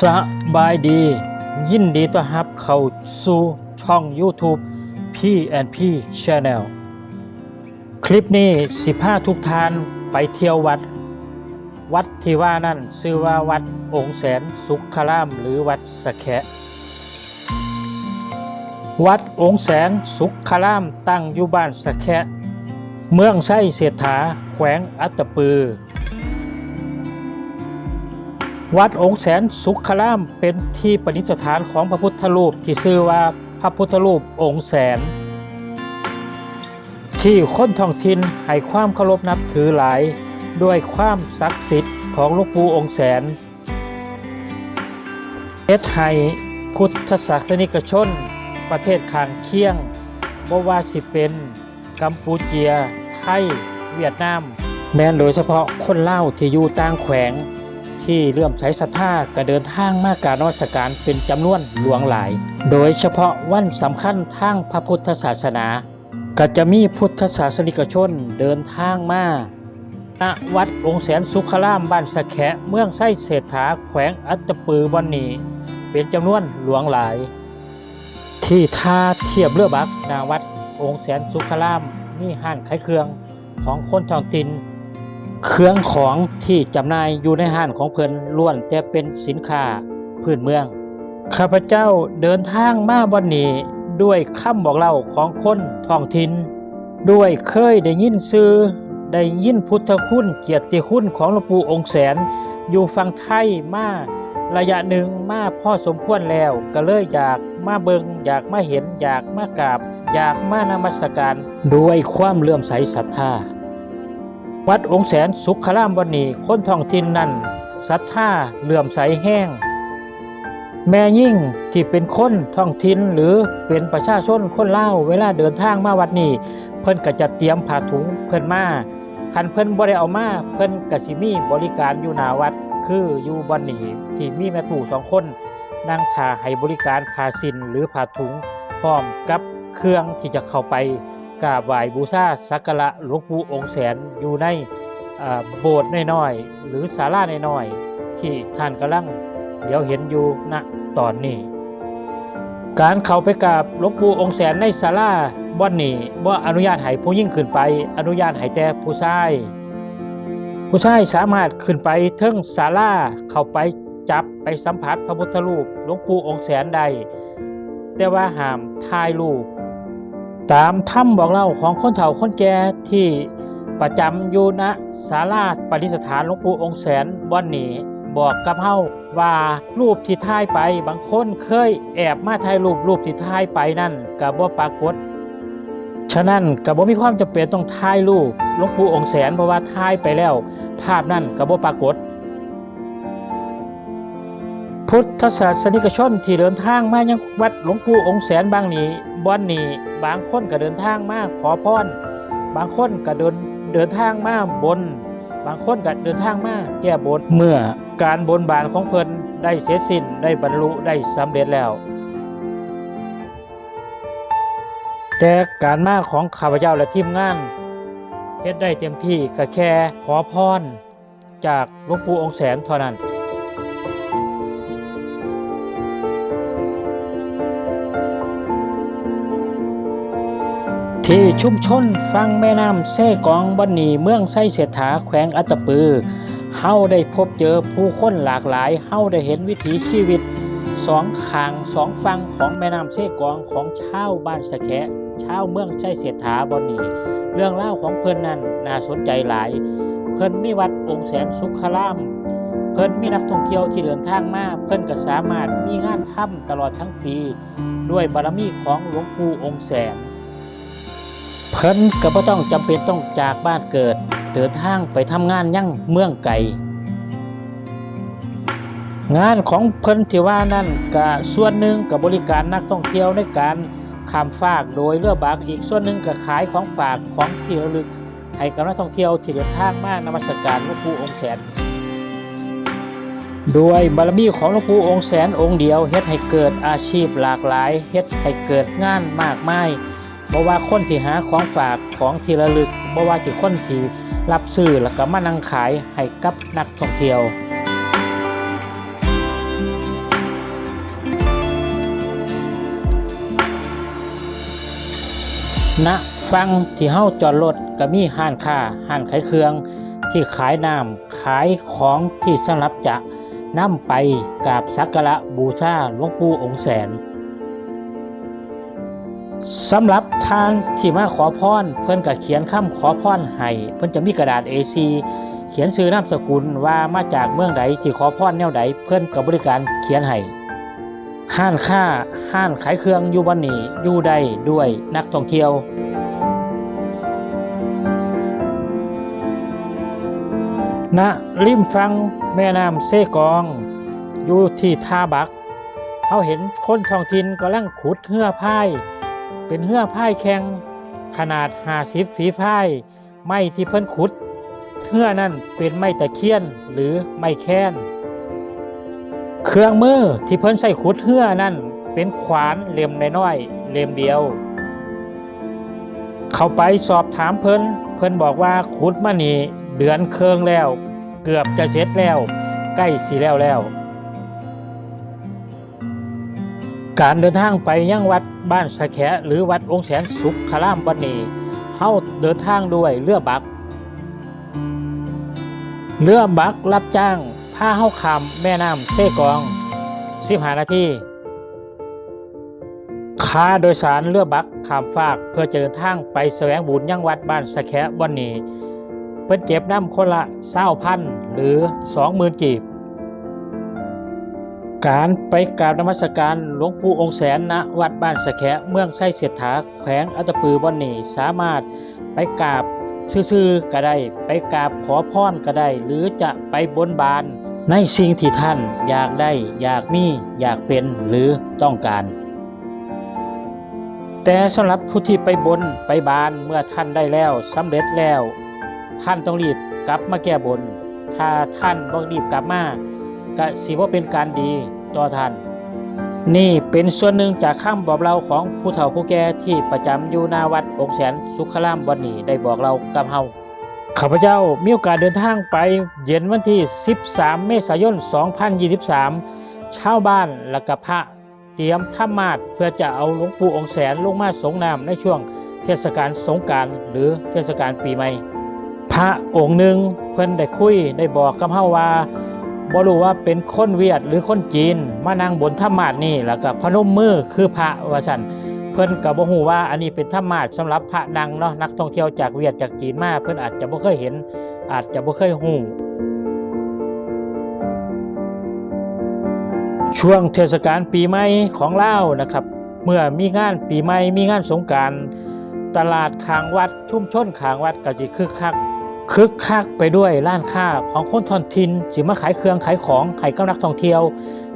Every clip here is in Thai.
สบายดี ยินดีต้อนรับเข้าสู่ช่อง YouTube P&P Channel คลิปนี้สิพาทุกทานไปเที่ยววัด วัดที่ว่านั่นชื่อว่าวัดองค์แสนสุขาราม หรือวัดสะแคะวัดองค์แสนสุขารามตั้งอยู่บ้านสะแคะเมืองไส้เศรษฐาแขวงอัตตปือ วัดองค์แสนสุขรามเป็นที่ประดิษฐานของพระพุทธรูปที่ชื่อว่าพระพุทธรูปองค์แสน ที่คนท้องถิ่นให้ความเคารพนับถือหลาย ด้วยความศักดิ์สิทธิ์ของหลวงปู่องค์แสนเฮ็ดให้พุทธศาสนิกชน ประเทศข้างเคียงบ่ว่าสิเป็นกัมพูเจียไทย เวียดนาม แม้นโดยเฉพาะคนเล่าที่อยู่ต่างแขวง ที่เลื่อมใสศรัทธาก็เดินทางมาการนวัสการเป็นจำนวนหลวงหลาย โดยเฉพาะวันสำคัญทางพระพุทธศาสนา ก็จะมีพุทธศาสนิกชนเดินทางมาณวัดองค์แสนสุขรามบ้านสะแขะเมืองไส้เศรษฐาแขวงอัตตปือวันนี้ เป็นจำนวนหลวงหลาย ที่ท่าเทียบเรือบักหนาวัดองค์แสนสุขรามมีห้านไขเครื่องของคนท้องถิ่น เครื่องของที่จำหน่ายอยู่ในห้างของเพิ่นล้วนแต่เป็นสินค้าพื้นเมือง ข้าพเจ้าเดินทางมาวันนี้ด้วยคำบอกเล่าของคนท้องถิ่นด้วยเคยได้ยินซื้อได้ยินพุทธคุณเกียรติคุณของหลวงปู่องค์แสน อยู่ฝั่งไทยมาระยะหนึ่งมาพ่อสมควรแล้ว ก็เลยอยากมาเบิงอยากมาเห็นอยากมากราบ อยากมานมัสการ ด้วยความเลื่อมใสศรัทธา วัดองค์แสนสุขรามวันนี้คนท้องถิ่นนั้นศรัทธาเลื่อมใสแห้ง แม่ยิ่งที่เป็นคนท้องถิ่นหรือเป็นประชาชนคนเล่าเวลาเดินทางมาวัดนี้ เพิ่นก็จะเตรียมผ้าถุงเพิ่นมาคันเพิ่นบ่ได้เอามาเพิ่นกสิมีบริการอยู่หน้าวัดคืออยู่บ่อนนี้ที่มีแม่ตู่สองคนนั่งท่าให้บริการผ้าสินหรือผ้าถุงพร้อมกับเครื่องที่จะเข้าไป กราบไหว้บูชาสักการะหลวงปู่องค์แสนอยู่ในโบสถ์น้อยๆหรือศาลาน้อยๆที่ท่านกำลังเดี๋ยวเห็นอยู่ณตอนนี้ การเข้าไปกราบหลวงปู่องค์แสนในศาลาบ่อนนี้บ่อนุญาตให้ผู้หญิงขึ้นไป อนุญาตให้แต่ผู้ชาย ผู้ชายสามารถขึ้นไปเทิงศาลาเข้าไปจับไปสัมผัสพระพุทธรูปหลวงปู่องค์แสนใดแต่ว่าห้ามถ่ายรูป ตามถ้ำบอกเล่าของคนเฒ่าคนแก่ที่ประจำอยู่ณศาลาปฏิสถานหลวงปู่องค์แสนบ่อนนี้บอกกับเฮาว่ารูปที่ถ่ายไปบางคนเคยแอบมาถ่ายรูปรูปที่ถ่ายไปนั่นก็บ่ปรากฏ ฉะนั้นก็บ่มีความจำเป็นต้องถ่ายรูปหลวงปู่องค์แสนเพราะว่าถ่ายไปแล้ว ภาพนั้นก็บ่ปรากฏ พุทธศาสนิกชนที่เดินทางมายังวัดหลวงปู่องค์แสนบางนี้ บ่อนนี้บางคนก็เดินทางมาขอพรบางคนก็เดินเดินทางมาบน บางคนก็เดินทางมาแก้บนเมื่อการบนบานของเพิ่นได้เสร็จสิ้นได้บรรลุได้สำเร็จแล้ว แต่การมาของข้าพเจ้าและทีมงานเฮ็ดได้เต็มที่ก็แค่ขอพรจากหลวงปู่องค์แสนเท่านั้น ที่ชุมชนฟังแม่น้ำแซ่กองบันนีเมืองไส้เสถาแขวงอัตปือเฮาได้พบเจอผู้คนหลากหลายเฮาได้เห็นวิถีชีวิตสองขางสองฝั่งของแม่น้ำเซ่กองของชาวบ้านสะแคะชาวเมืองไส้เสถาบันนีเรื่องเล่าของเพิ่นนั้นน่าสนใจหลาย เพิ่นมีวัดองค์แสนสุขาราม เพิ่นมีนักท่องเที่ยวที่เดินทางมาเพิ่นก็สามารถมีงานทำตลอดทั้งปี ด้วยบารมีของหลวงปู่องค์แสน เพิ่นก็บ่ต้องจำเป็นต้องจากบ้านเกิด เดินทางไปทำงานยังเมืองไกลงานของเพิ่นที่ว่านั่นก็ส่วนหนึ่งกับบริการนักท่องเที่ยวในการข้ามฟากโดยเรือบักอีกส่วนหนึ่งก็ขายของฝากของที่ระลึกให้กับนักท่องเที่ยวที่เดินทางมานมัสการหลวงปู่องค์แสนด้วยบารมีของหลวงปู่องค์แสนองค์เดียวเฮ็ดให้เกิดอาชีพหลากหลายเฮ็ดให้เกิดงานมากมาย บ่ว่าคนที่หาของฝากของที่ระลึกบ่ว่าจะคนที่รับซื้อแล้วก็มานั่งขายให้กับนักท่องเที่ยวนณฟังที่เฮ้าจอดรถก็มีห้านค่าห้านขายเครื่อง ที่ขายน้ำขายของที่สำหรับจะนำไปกราบสักการะบูชาหลวงปู่องค์แสน สำหรับทานที่มาขอพรเพิ่อนก็เขียนคำขอพรให้เพิ่อนจะมีกระดาษ A4 เขียนชื่อนามสกุลว่ามาจากเมืองใดสิขอพรแนวใดเพิ่อนก็บบริการเขียนให้ห้านค้าห้านขายเครื่องอยู่วันนี้อยู่ได้ด้วยนักท่องเที่ยวณริมฟังแม่น้ำเซกอง อยู่ที่ท่าบักเขาเห็นคนท้องถิ่นกำลังขุดเหือพาย เป็นเหือพายแข็งขนาด50ฝีพายไม้ที่เพิ่นขุดเหือนั่นเป็นไม้ตะเคียนหรือไม้แค้นเครื่องมือที่เพิ่นใส่ขุดเหือนั่นเป็นขวานเล่มน้อยๆเล่มเดียว เข้าไปสอบถามเพิ่นเพิ่นบอกว่าขุดมานี่เดือนเคืองแล้ว เกือบจะเสร็จแล้ว ใกล้สิแล้วแล้ว การเดินทางไปยังวัดบ้านสะแขะหรือวัดองค์แสนสุขคารามวันนี้เฮาเดินทางด้วยเรือบัก เรือบักรับจ้างพาเฮาข้ามแม่น้ำเซกอง15นาทีค่าโดยสารเรือบักขามฟากเพื่อจะเดินทางไปแสวงบุญยังวัดบ้านสะแคะวันนี้ เพิ่นเก็บน้ำคนละเศร้าพันหรือสองหมื่นกีบ การไปกราบนมัสการหลวงปู่องค์แสนณวัดบ้านสะแคะเมืองไส้เสียถาแขวงอัตปือวันนี้สามารถไปกราบซื่อๆก็ได้ ไปกราบขอพรก็ได้ หรือจะไปบนบานในสิ่งที่ท่านอยากได้ อยากมี อยากเป็นหรือต้องการ แต่สำหรับผู้ที่ไปบนไปบานเมื่อท่านได้แล้วสำเร็จแล้ว ท่านต้องรีบกลับมาแก้บน ถ้าท่านบ่รีบกลับมา ก็สิว่าเป็นการดีต่อท่าน นี่เป็นส่วนหนึ่งจากคำบอกเล่าของผู้เฒ่าผู้แก่ที่ประจำอยู่หน้าวัดองค์แสนสุขลามวันนี้ได้บอกเรากับเฮาข้าพเจ้ามีโอกาสเดินทางไปเย็นวันที่ 13 เมษายน 2023 ชาวบ้านและกับพระเตรียมธรรมาสเพื่อจะเอาหลวงปู่องค์แสนลงมาสงน้ำในช่วงเทศกาลสงการหรือเทศกาลปีใหม่ พระองค์หนึ่งเพิ่นได้คุยได้บอกกับเฮาว่า บ่รู้ว่าเป็นคนเวียดหรือคนจีน มานั่งบนธรรมาสนี่แล้วก็พนมมือคือพระวสันเพิ่นก็บ่ฮู้ว่าอันนี้เป็นธรรมาสสำหรับพระนังเนาะนักท่องเที่ยวจากเวียดจากจีนมาเพิ่นอาจจะบ่เคยเห็น อาจจะบ่เคยฮู้ช่วงเทศกาลปีใหม่ของเลานะครับ เมื่อมีงานปีใหม่มีงานสงกรารตลาดขางวัด ชุมชนขางวัดก็สิคึกคัก คึกคักไปด้วยร้านค้าของคนทอนทินสิมาขายเครื่องขายของให้กับนักท่องเที่ยว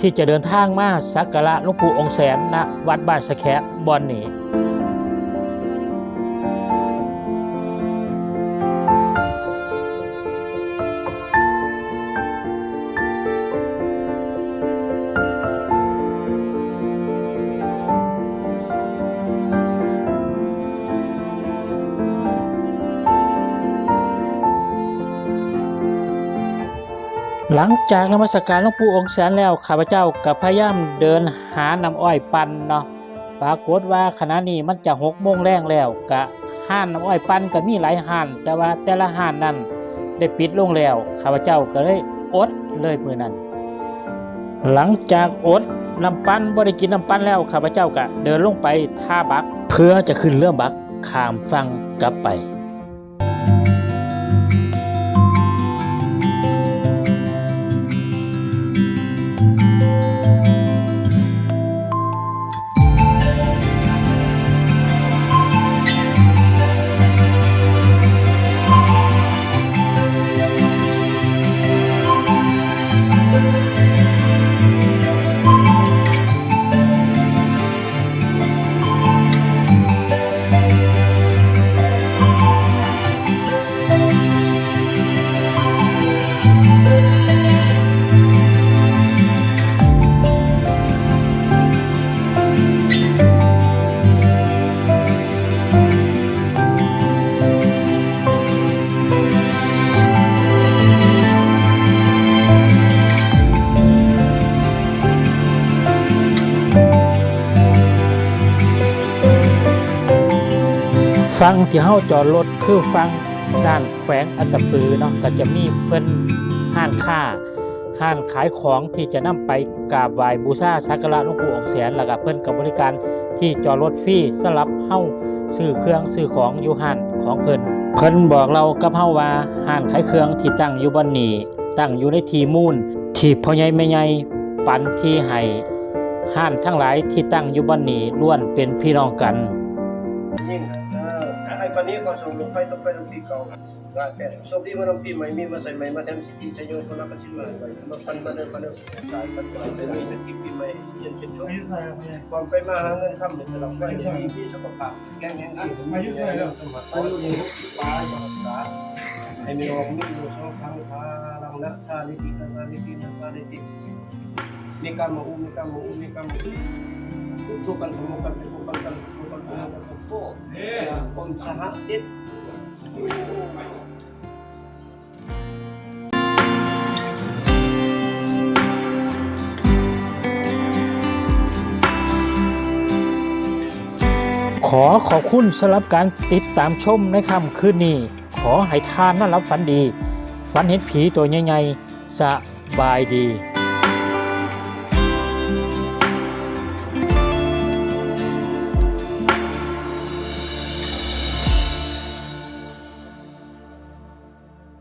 ที่จะเดินทางมาสักการะหลวงปู่องค์แสนณวัดบ้านสะแคบบอนนี้ หลังจากนมัสการหลวงปู่องค์แสนแล้วข้าพเจ้ากับพยายามเดินหาน้ำอ้อยปั่นเนาะปรากฏว่าขณะนี้มันจะหกโมงแรงแล้วกะห้านน้ำอ้อยปั่นก็มีหลายห้าน แต่ว่าแต่ละห้านนั้นได้ปิดลงแล้วข้าพเจ้าก็เลยอดเลยมือนั้น หลังจากอดน้ำปั้นบ่ได้กินน้ำปั้นแล้วข้าพเจ้าก็เดินลงไปท่าบัก เพื่อจะขึ้นเรือบักขามฟังกลับไป ฟังที่เฮาจอดรถคือฟังด้านแขวงอัตปือเนาะก็จะมีเพิ่นห้านค้าห้านขายของที่จะนำไปกราบไหว้บูชาสักการะหลวงปู่องค์แสนแล้วก็เพิ่นกับบริการที่จอดรถฟรีสำหรับเฮาซื้อเครื่องซื้อของอยู่ห้านของเพิ่นเพิ่นบอกเรากับเฮาว่าห้านขายเครื่องที่ตั้งอยู่บนนี้ตั้งอยู่ในทีมูลที่พ่อใหญ่แม่ใหญ่ปันที่ให้ห้านทั้งหลายที่ตั้งอยู่บนนี้ล้วนเป็นพี่น้องกัน ปันนี้ก็ส่งลงไปต้องไปลงที่เก่าว่าแต่สมดีมาลงที่ใหม่มีมาใส่ใหม่มาแทนสิทธิชัยโยคนละปัจจุบันไปมาปันมาเดินมาเดินสายปัจจุบันจะมีสกิปปีใหม่ยันเป็นช่วงความไปมาหาเงินคำหนึ่งเราก็จะมีที่สุขภาพแข็งแรงดีอายุเท่าไหร่แล้วสมัครอายุนี่ปลายมารักษาให้มีออกมีอยู่นสองครั้งพาลังนักชาลิตินักชาลิตินักชาลิติมีกรรมอุมีกรรมอุมีกรรมอุทุกกันทุกกันทุกกัน ทุกกันทุกกันทุกกันทุกกันคนสติดขอขอบคุณสำหรับการติดตามชมในค่ำคืนนี้ ขอให้ทานนอนรับฝันดี ฝันเห็นผีตัวใหญ่ๆสบายดี